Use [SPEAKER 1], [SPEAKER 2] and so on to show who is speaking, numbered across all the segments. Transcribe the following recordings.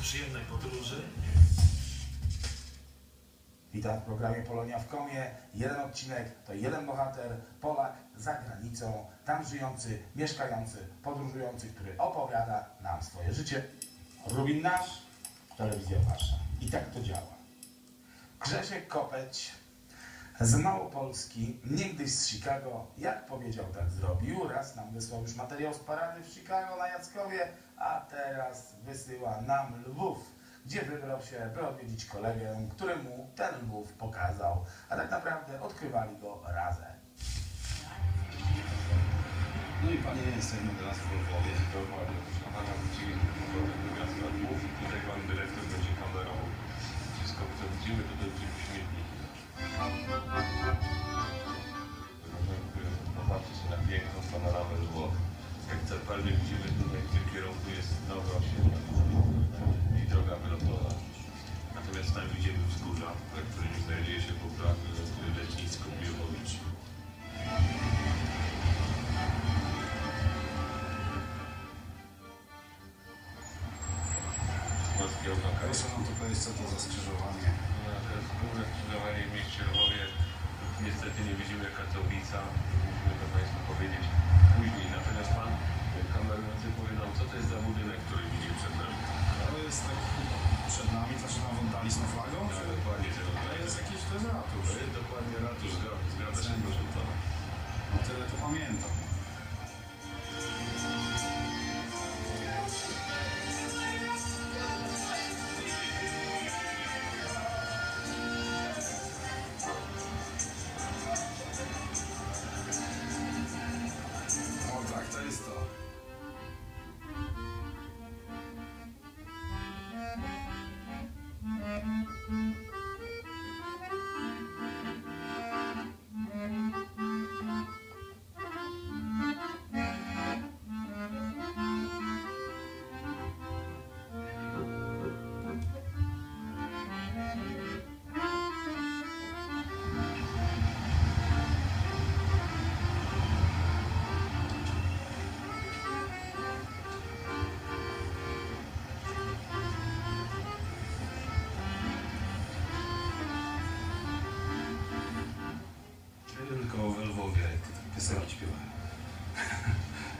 [SPEAKER 1] przyjemnej podróży.
[SPEAKER 2] Witam w programie Polonia w Komie. Jeden odcinek to jeden bohater, Polak za granicą, tam żyjący, mieszkający, podróżujący, który opowiada nam swoje życie. Rubin nasz, telewizja wasza. I tak to działa. Grzesiek Kopeć z Małopolski, niegdyś z Chicago, jak powiedział, tak zrobił. Raz nam wysłał już materiał z parady w Chicago na Jackowie, a teraz wysyła nam Lwów, gdzie wybrał się, by odwiedzić kolegę, któremu ten Lwów pokazał. A tak naprawdę odkrywali go razem.
[SPEAKER 3] No i panie, jesteśmy teraz w Lwowie.
[SPEAKER 4] Dokładnie, proszę pana, zapalnie widzimy, tutaj w tym kierunku jest nowe osiedle i droga wylotowa. Natomiast tam widzimy wzgórza, na którym znajduje się poprawne lotnisko Białowicz. Polskie oznaka
[SPEAKER 3] Proszę nam to powiedzieć, co to za skrzyżowanie.
[SPEAKER 4] No, to jest główne skrzyżowanie w mieście Lwowie. Niestety nie widzimy jaka to ulica. Musimy to Państwu powiedzieć później. Natomiast Pan e, kamerujący powie nam, co to jest za budynek, który widzimy przed nami.
[SPEAKER 3] To jest tak przed nami, zaczyna wandalizm flagą?
[SPEAKER 4] No, dokładnie tego.
[SPEAKER 3] To jest jakiś to jest ratusz.
[SPEAKER 4] To jest dokładnie ratusz. Zgadza- Zgadza się, proszę Pana.
[SPEAKER 3] No tyle to pamiętam.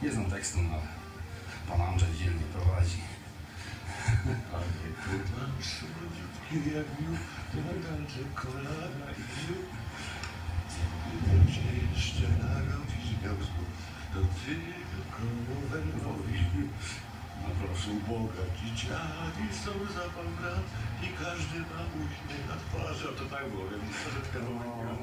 [SPEAKER 3] Nie znam tekstu, no ale pan Andrzej dzielnie prowadzi.
[SPEAKER 4] Panie Putan, słodziutki jak miód, to tańczy kolana i miód. Gdybym się jeszcze narodzić miał znów, to tylko we Lwowie. No proszę Boga, dzieciaki są za pan brat i każdy ma uśmiech na twarzy. A to tak było, więc troszeczkę pomyliłem.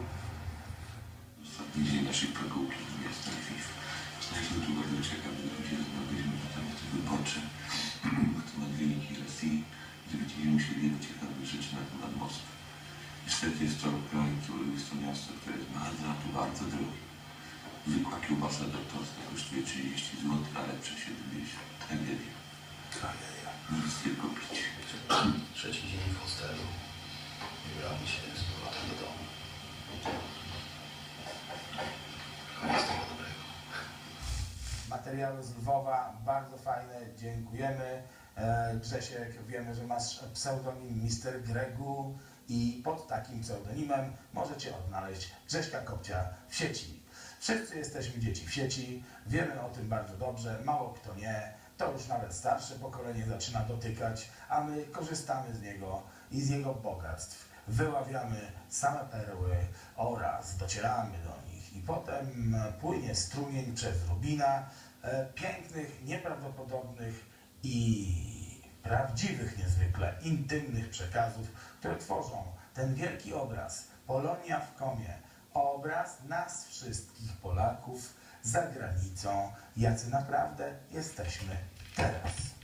[SPEAKER 5] Ostatni dzień naszej pigułki 20 FIF. Jesteśmy bardzo ciekawi, się znaleźliśmy na temat wyborczy. Temat wyniki Rosji, gdzie wydzieliły się wiele ciekawych rzeczy na temat Moskwy. Niestety jest to kraj, który jest to miasto, które jest bardzo, bardzo drogie. Zwykła kiełbasa doktorska kosztuje 30 zł, a lepsza 70. Tragedia.
[SPEAKER 3] Tragedia.
[SPEAKER 5] Nic tylko pić.
[SPEAKER 6] Trzeci dzień w hostelu.
[SPEAKER 2] Materiały z Lwowa, bardzo fajne, dziękujemy. E, Grzesiek, wiemy, że masz pseudonim Mr. Gregu i pod takim pseudonimem możecie odnaleźć Grześka Kopcia w sieci. Wszyscy jesteśmy dzieci w sieci, wiemy o tym bardzo dobrze, mało kto nie, to już nawet starsze pokolenie zaczyna dotykać, a my korzystamy z niego i z jego bogactw. Wyławiamy same perły oraz docieramy do nich i potem płynie strumień przez Rubina e, pięknych, nieprawdopodobnych i prawdziwych niezwykle, intymnych przekazów, które tworzą ten wielki obraz Polonia w komie. Obraz nas wszystkich Polaków za granicą, jacy naprawdę jesteśmy teraz.